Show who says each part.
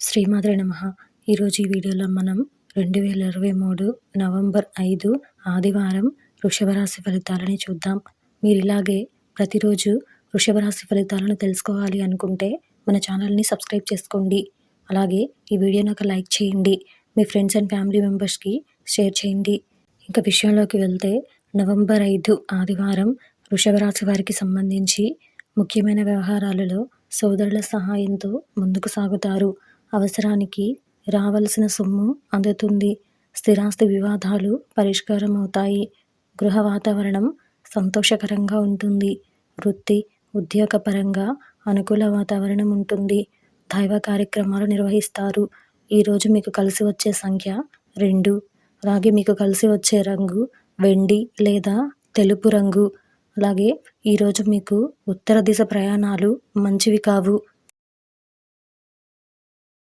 Speaker 1: శ్రీమాద్రి నమ. ఈరోజు ఈ వీడియోలో మనం రెండు వేల ఇరవై మూడు నవంబర్ ఐదు ఆదివారం వృషభరాశి ఫలితాలని చూద్దాం. మీరు ఇలాగే ప్రతిరోజు వృషభరాశి ఫలితాలను తెలుసుకోవాలి అనుకుంటే మన ఛానల్ని సబ్స్క్రైబ్ చేసుకోండి. అలాగే ఈ వీడియోని ఒక లైక్ చేయండి. మీ ఫ్రెండ్స్ అండ్ ఫ్యామిలీ మెంబర్స్కి షేర్ చేయండి. ఇంకా విషయంలోకి వెళ్తే నవంబర్ ఐదు ఆదివారం వృషభరాశి వారికి సంబంధించి ముఖ్యమైన వ్యవహారాలలో సోదరుల సహాయంతో ముందుకు సాగుతారు. అవసరానికి రావలసిన సొమ్ము అందుతుంది. స్థిరాస్తి వివాదాలు పరిష్కారం అవుతాయి గృహ వాతావరణం సంతోషకరంగా ఉంటుంది. వృత్తి ఉద్యోగపరంగా అనుకూల వాతావరణం ఉంటుంది. దైవ కార్యక్రమాలు నిర్వహిస్తారు. ఈరోజు మీకు కలిసి వచ్చే సంఖ్య రెండు. అలాగే మీకు కలిసి వచ్చే రంగు వెండి లేదా తెలుపు రంగు. అలాగే ఈరోజు మీకు ఉత్తర దిశ ప్రయాణాలు మంచివి కావు.